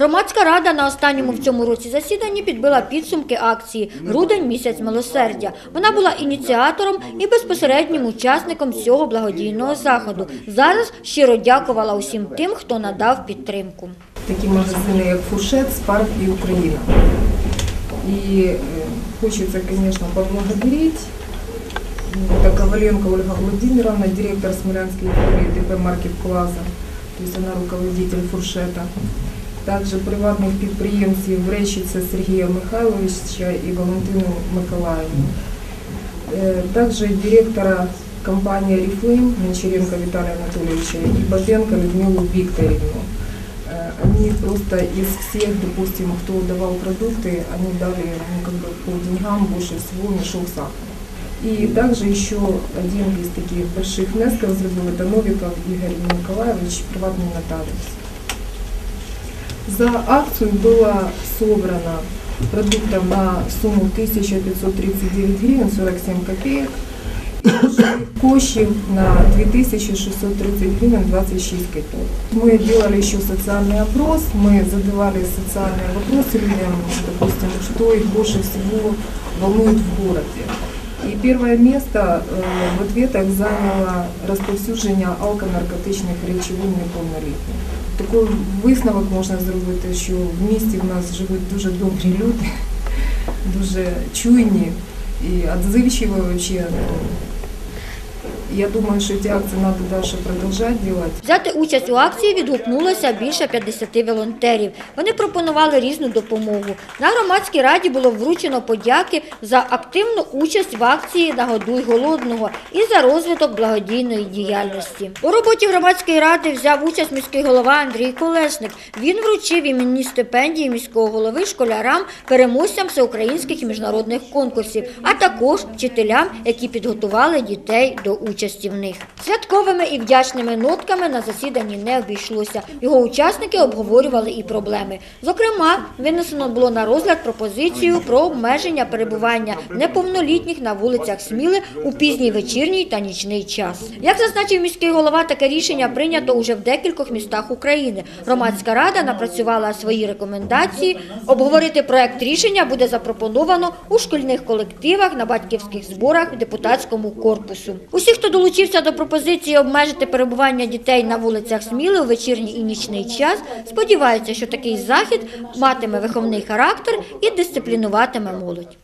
Громадська рада на останньому в цьому році засіданні підбила підсумки акції Грудень місяць милосердя. Вона була ініціатором і безпосереднім учасником цього благодійного заходу. Зараз щиро дякувала усім тим, хто надав підтримку. такі магазини, як Фуршет, Спарк і Україна. І е, хочеться, звісно, поблагодарить. Это Коваленко Ольга Владимировна, директор Смолянской ТП Маркет Плаза, то есть она руководитель фуршета Также приватних підприємців Врещиця Сергія Михайловича і Валентину Миколаївну. Е, Также директора компании Reflame Гончаренко Виталия Анатольевича и Бабенко Людмилу Викторовну. Э, Они просто из всех, допустим, кто давал продукты, они дали ну, как бы по деньгам больше всего мешок сахара. И также еще один из таких больших внесков сделал, это Новиков Игорь Николаевич, приватный нотариус. За акцию было собрано продуктов на сумму 1539 гривен 47 копеек, коще на 2630 гривен 26 копеек. Мы делали еще социальный опрос, мы задавали социальные вопросы людям, допустим, что их больше всего волнует в городе. И первое место э, в ответах заняло розповсюдження алконаркотичних речовин неповнолітніх. Такий висновок можна зробити, що в місті в нас живуть дуже добрі люди, дуже чуйні і відзивчиві. Я думаю, що ці акції треба далі продовжувати робити. Взяти участь у акції відгукнулося більше 50 волонтерів. Вони пропонували різну допомогу. На громадській раді було вручено подяки за активну участь в акції Нагодуй голодного і за розвиток благодійної діяльності. У роботі громадської ради взяв участь міський голова Андрій Колесник. Він вручив іменні стипендії міського голови школярам, переможцям всеукраїнських і міжнародних конкурсів, а також вчителям, які підготували дітей до участі них. Святковими і вдячними нотками на засіданні не обійшлося. Його учасники обговорювали і проблеми. Зокрема, винесено було на розгляд пропозицію про обмеження перебування неповнолітніх на вулицях Сміли у пізній вечірній та нічний час. Як зазначив міський голова, таке рішення прийнято уже в декількох містах України. Громадська рада напрацювала свої рекомендації. Обговорити проект рішення буде запропоновано у шкільних колективах, на батьківських зборах, депутатському корпусу. Усі, долучився до пропозиції обмежити перебування дітей на вулицях Сміли у вечірній і нічний час, сподіваються, що такий захід матиме виховний характер і дисциплінуватиме молодь.